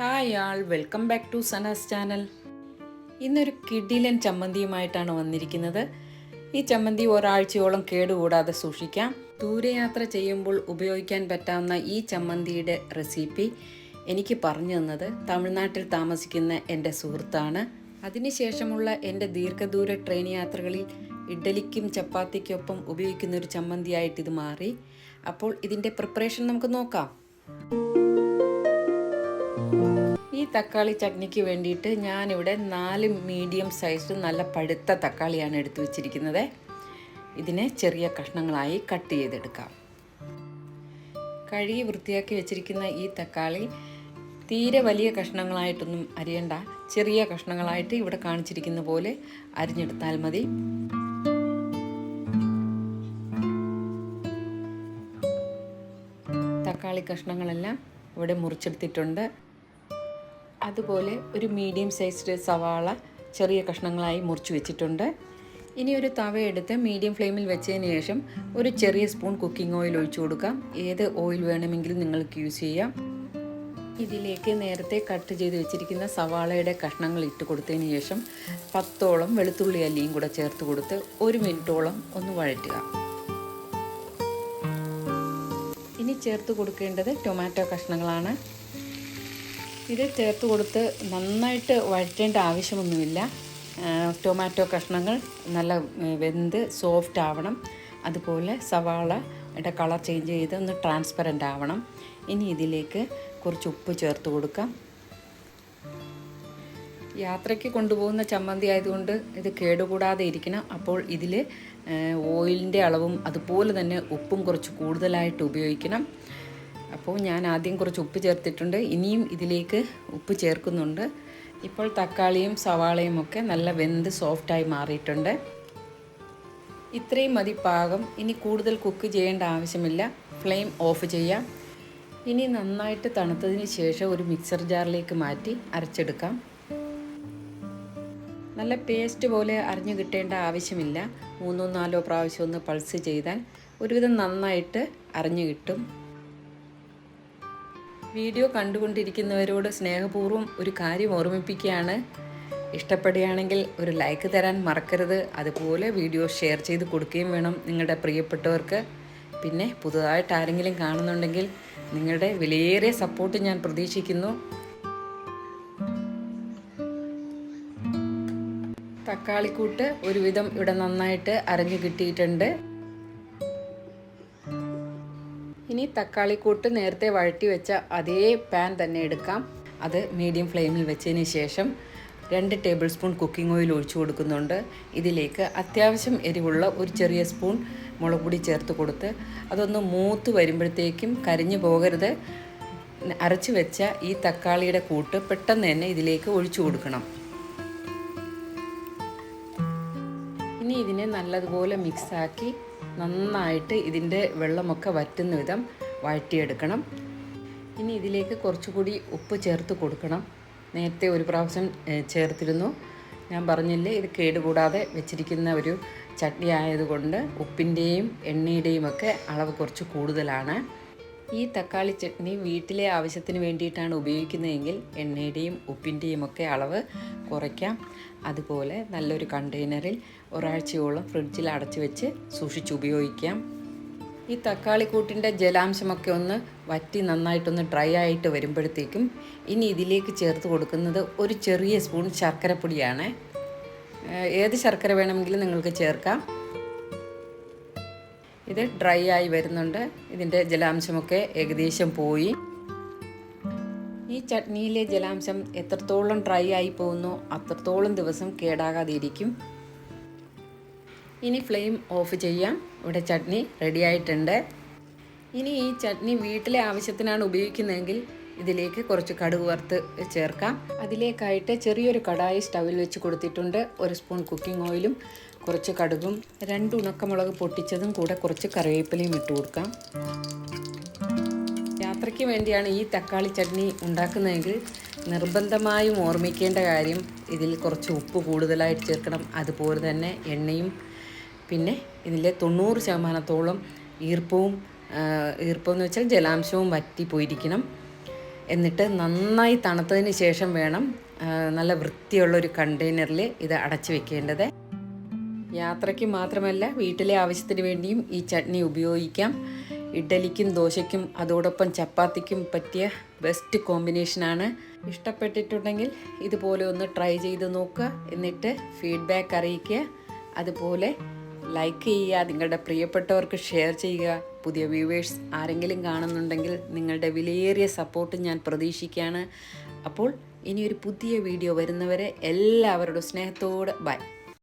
Hi all welcome back to Sana's channel ഇന്നൊരു കിഡിലൻ ചമ്മന്തിയുമായിട്ടാണ് വന്നിരിക്കുന്നത്. ഈ ചമ്മന്തി ഒരാഴ്ചയോളം കേടുകൂടാതെ സൂക്ഷിക്കാം. ദൂരയാത്ര ചെയ്യുമ്പോൾ ഉപയോഗിക്കാൻ പറ്റാവുന്ന ഈ ചമ്മന്തിയുടെ റെസിപ്പി എനിക്ക് പറഞ്ഞു തന്നത് തമിഴ്നാട്ടിൽ താമസിക്കുന്ന എന്റെ സുഹൃത്താണ്. അതിനുശേഷമുള്ള എന്റെ ദീർഘദൂര ട്രെയിൻ യാത്രകളിൽ ഇഡ്ഡലിക്കും ചപ്പാത്തിക്കൊപ്പം ഉപയോഗിക്കുന്ന ഒരു ചമ്മന്തിയായിട്ട് ഇത് മാറി. അപ്പോൾ ഇതിന്റെ പ്രിപ്പറേഷൻ നമുക്ക് നോക്കാം. ഈ തക്കാളി ചട്നിക്ക് വേണ്ടിയിട്ട് ഞാനിവിടെ നാല് മീഡിയം സൈസ് നല്ല പഴുത്ത തക്കാളിയാണ് എടുത്തു വച്ചിരിക്കുന്നത്. ഇതിനെ ചെറിയ കഷ്ണങ്ങളായി കട്ട് ചെയ്തെടുക്കാം. കഴുകി വൃത്തിയാക്കി വെച്ചിരിക്കുന്ന ഈ തക്കാളി തീരെ വലിയ കഷ്ണങ്ങളായിട്ടൊന്നും അരിയണ്ട. ചെറിയ കഷ്ണങ്ങളായിട്ട് ഇവിടെ കാണിച്ചിരിക്കുന്ന പോലെ അരിഞ്ഞെടുത്താൽ മതി. തക്കാളി കഷ്ണങ്ങളെല്ലാം ഇവിടെ മുറിച്ചെടുത്തിട്ടുണ്ട്. അതുപോലെ ഒരു മീഡിയം സൈസ്ഡ് സവാള ചെറിയ കഷ്ണങ്ങളായി മുറിച്ച് വെച്ചിട്ടുണ്ട്. ഇനി ഒരു തവ എടുത്ത് മീഡിയം ഫ്ലെയിമിൽ വെച്ചതിന് ശേഷം ഒരു ചെറിയ സ്പൂൺ കുക്കിംഗ് ഓയിൽ ഒഴിച്ചു കൊടുക്കാം. ഏത് ഓയിൽ വേണമെങ്കിലും നിങ്ങൾക്ക് യൂസ് ചെയ്യാം. ഇതിലേക്ക് നേരത്തെ കട്ട് ചെയ്ത് വെച്ചിരിക്കുന്ന സവാളയുടെ കഷ്ണങ്ങൾ ഇട്ട് കൊടുത്തതിന് ശേഷം പത്തോളം വെളുത്തുള്ളി അല്ലിയും കൂടെ ചേർത്ത് കൊടുത്ത് ഒരു മിനിറ്റോളം ഒന്ന് വഴറ്റുക. ഇനി ചേർത്ത് കൊടുക്കേണ്ടത് ടൊമാറ്റോ കഷ്ണങ്ങളാണ്. ഇത് ചേർത്ത് കൊടുത്ത് നന്നായിട്ട് വഴറ്റേണ്ട ആവശ്യമൊന്നുമില്ല. ടൊമാറ്റോ കഷ്ണങ്ങൾ നല്ല വെന്ത് സോഫ്റ്റ് ആവണം. അതുപോലെ സവാളയുടെ കളർ ചേഞ്ച് ചെയ്ത് ഒന്ന് ട്രാൻസ്പെറന്റ് ആവണം. ഇനി ഇതിലേക്ക് കുറച്ച് ഉപ്പ് ചേർത്ത് കൊടുക്കാം. യാത്രയ്ക്ക് കൊണ്ടുപോകുന്ന ചമ്മന്തി ആയതുകൊണ്ട് ഇത് കേടുകൂടാതെ ഇരിക്കണം. അപ്പോൾ ഇതിൽ ഓയിലിന്റെ അളവും അതുപോലെ തന്നെ ഉപ്പും കുറച്ച് കൂടുതലായിട്ട് ഉപയോഗിക്കണം. അപ്പോൾ ഞാൻ ആദ്യം കുറച്ച് ഉപ്പ് ചേർത്തിട്ടുണ്ട്. ഇനിയും ഇതിലേക്ക് ഉപ്പ് ചേർക്കുന്നുണ്ട്. ഇപ്പോൾ തക്കാളിയും സവാളയും ഒക്കെ നല്ല വെന്ത് സോഫ്റ്റായി മാറിയിട്ടുണ്ട്. ഇത്രയും മതി പാകം. ഇനി കൂടുതൽ കുക്ക് ചെയ്യേണ്ട ആവശ്യമില്ല. ഫ്ലെയിം ഓഫ് ചെയ്യാം. ഇനി നന്നായിട്ട് തണുത്തതിന് ശേഷം ഒരു മിക്സർ ജാറിലേക്ക് മാറ്റി അരച്ചെടുക്കാം. നല്ല പേസ്റ്റ് പോലെ അരിഞ്ഞു കിട്ടേണ്ട ആവശ്യമില്ല. മൂന്നോ നാലോ പ്രാവശ്യം ഒന്ന് പൾസ് ചെയ്താൽ ഒരുവിധം നന്നായിട്ട് അരിഞ്ഞു കിട്ടും. വീഡിയോ കണ്ടുകൊണ്ടിരിക്കുന്നവരോട് സ്നേഹപൂർവം ഒരു കാര്യം ഓർമ്മിപ്പിക്കുകയാണ്. ഇഷ്ടപ്പെടുകയാണെങ്കിൽ ഒരു ലൈക്ക് തരാൻ മറക്കരുത്. അതുപോലെ വീഡിയോ ഷെയർ ചെയ്ത് കൊടുക്കുകയും വേണം നിങ്ങളുടെ പ്രിയപ്പെട്ടവർക്ക്. പിന്നെ പുതുതായിട്ട് ആരെങ്കിലും കാണുന്നുണ്ടെങ്കിൽ നിങ്ങളുടെ വിലയേറിയ സപ്പോർട്ട് ഞാൻ പ്രതീക്ഷിക്കുന്നു. തക്കാളിക്കൂട്ട് ഒരുവിധം ഇവിടെ നന്നായിട്ട് അരഞ്ഞു കിട്ടിയിട്ടുണ്ട്. ഇനി തക്കാളിക്കൂട്ട് നേരത്തെ വഴറ്റി വെച്ച അതേ പാൻ തന്നെ എടുക്കാം. അത് മീഡിയം ഫ്ലെയിമിൽ വെച്ചതിന് ശേഷം രണ്ട് ടേബിൾ സ്പൂൺ കുക്കിംഗ് ഓയിൽ ഒഴിച്ചു കൊടുക്കുന്നുണ്ട്. ഇതിലേക്ക് അത്യാവശ്യം എരിവുള്ള ഒരു ചെറിയ സ്പൂൺ മുളക് പൊടി ചേർത്ത് കൊടുത്ത് അതൊന്ന് മൂത്ത് വരുമ്പോഴത്തേക്കും കരിഞ്ഞു പോകരുത്. അരച്ച് വെച്ച ഈ തക്കാളിയുടെ കൂട്ട് പെട്ടെന്ന് തന്നെ ഇതിലേക്ക് ഒഴിച്ചു കൊടുക്കണം. ഇനി ഇതിനെ നല്ലതുപോലെ മിക്സാക്കി നന്നായിട്ട് ഇതിന്റെ വെള്ളമൊക്കെ വറ്റുന്ന വിധം വഴറ്റിയെടുക്കണം. ഇനി ഇതിലേക്ക് കുറച്ചുകൂടി ഉപ്പ് ചേർത്ത് കൊടുക്കണം. നേരത്തെ ഒരു പ്രാവശ്യം ചേർത്തിരുന്നു. ഞാൻ പറഞ്ഞില്ലേ ഇത് കേടുകൂടാതെ വെച്ചിരിക്കുന്ന ഒരു ചട്നി ആയതുകൊണ്ട് ഉപ്പിന്റെയും എണ്ണയുടെയും ഒക്കെ അളവ് കുറച്ച് കൂടുതലാണ്. ഈ തക്കാളി ചട്നി വീട്ടിലെ ആവശ്യത്തിന് വേണ്ടിയിട്ടാണ് ഉപയോഗിക്കുന്നതെങ്കിൽ എണ്ണയുടെയും ഉപ്പിന്റെയും ഒക്കെ അളവ് കുറയ്ക്കാം. അതുപോലെ നല്ലൊരു കണ്ടെയ്നറിൽ ഒരാഴ്ചയോളം ഫ്രിഡ്ജിൽ അടച്ചു വെച്ച് സൂക്ഷിച്ച് ഉപയോഗിക്കാം. ഈ തക്കാളിക്കൂട്ടിന്റെ ജലാംശമൊക്കെ ഒന്ന് വറ്റി നന്നായിട്ടൊന്ന് ഡ്രൈ ആയിട്ട് വരുമ്പോഴത്തേക്കും ഇനി ഇതിലേക്ക് ചേർത്ത് കൊടുക്കുന്നത് ഒരു ചെറിയ സ്പൂൺ ശർക്കരപ്പൊടിയാണ്. ഏത് ശർക്കര വേണമെങ്കിലും നിങ്ങൾക്ക് ചേർക്കാം. ഇത് ഡ്രൈ ആയി വരുന്നുണ്ട്. ഇതിന്റെ ജലാംശമൊക്കെ ഏകദേശം പോയി. ഈ ചട്നിയിലെ ജലാംശം എത്രത്തോളം ഡ്രൈ ആയി പോകുന്നു അത്രത്തോളം ദിവസം കേടാകാതെ ഇരിക്കും ഇനി ഫ്ലെയിം ഓഫ് ചെയ്യാം. ഇവിടെ ചട്നി റെഡി ആയിട്ടുണ്ട്. ഇനി ഈ ചട്നി വീട്ടിലെ ആവശ്യത്തിനാണ് ഉപയോഗിക്കുന്നതെങ്കിൽ ഇതിലേക്ക് കുറച്ച് കടുക് വറുത്ത് ചേർക്കാം. അതിലേക്കായിട്ട് ചെറിയൊരു കടായി സ്റ്റവിൽ വെച്ച് കൊടുത്തിട്ടുണ്ട്. ഒരു സ്പൂൺ കുക്കിംഗ് ഓയിലും കുറച്ച് കടുകും രണ്ട് ഉണക്കമുളക് പൊട്ടിച്ചതും കൂടെ കുറച്ച് കറിവേപ്പിലയും ഇട്ട് കൊടുക്കാം. യാത്രയ്ക്ക് വേണ്ടിയാണ് ഈ തക്കാളി ചട്നി ഉണ്ടാക്കുന്നതെങ്കിൽ നിർബന്ധമായും ഓർമ്മിക്കേണ്ട കാര്യം ഇതിൽ കുറച്ച് ഉപ്പ് കൂടുതലായിട്ട് ചേർക്കണം. അതുപോലെ തന്നെ എണ്ണയും പിന്നെ ഇതിലെ തൊണ്ണൂറ് ശതമാനത്തോളം ഈർപ്പവും ഈർപ്പം എന്ന് വെച്ചാൽ ജലാംശവും വറ്റി പോയിരിക്കണം. എന്നിട്ട് നന്നായി തണുത്തതിന് ശേഷം വേണം നല്ല വൃത്തിയുള്ള ഒരു കണ്ടെയ്നറിൽ ഇത് അടച്ചു വെക്കേണ്ടത്. യാത്രയ്ക്ക് മാത്രമല്ല വീട്ടിലെ ആവശ്യത്തിന് വേണ്ടിയും ഈ ചട്നി ഉപയോഗിക്കാം. ഇഡ്ഡലിക്കും ദോശയ്ക്കും അതോടൊപ്പം ചപ്പാത്തിക്കും പറ്റിയ ബെസ്റ്റ് കോമ്പിനേഷനാണ് ഇഷ്ടപ്പെട്ടിട്ടുണ്ടെങ്കിൽ ഇതുപോലെ ഒന്ന് ട്രൈ ചെയ്ത് നോക്കുക. എന്നിട്ട് ഫീഡ്ബാക്ക് അറിയിക്കുക. അതുപോലെ ലൈക്ക് ചെയ്യുക നിങ്ങളുടെ പ്രിയപ്പെട്ടവർക്ക് ഷെയർ ചെയ്യുക. പുതിയ വ്യൂവേഴ്സ് ആരെങ്കിലും കാണുന്നുണ്ടെങ്കിൽ നിങ്ങളുടെ വിലയേറിയ സപ്പോർട്ട് ഞാൻ പ്രതീക്ഷിക്കുകയാണ്. അപ്പോൾ ഇനിയൊരു പുതിയ വീഡിയോ വരുന്നവരെ എല്ലാവരോടും സ്നേഹത്തോടെ ബൈ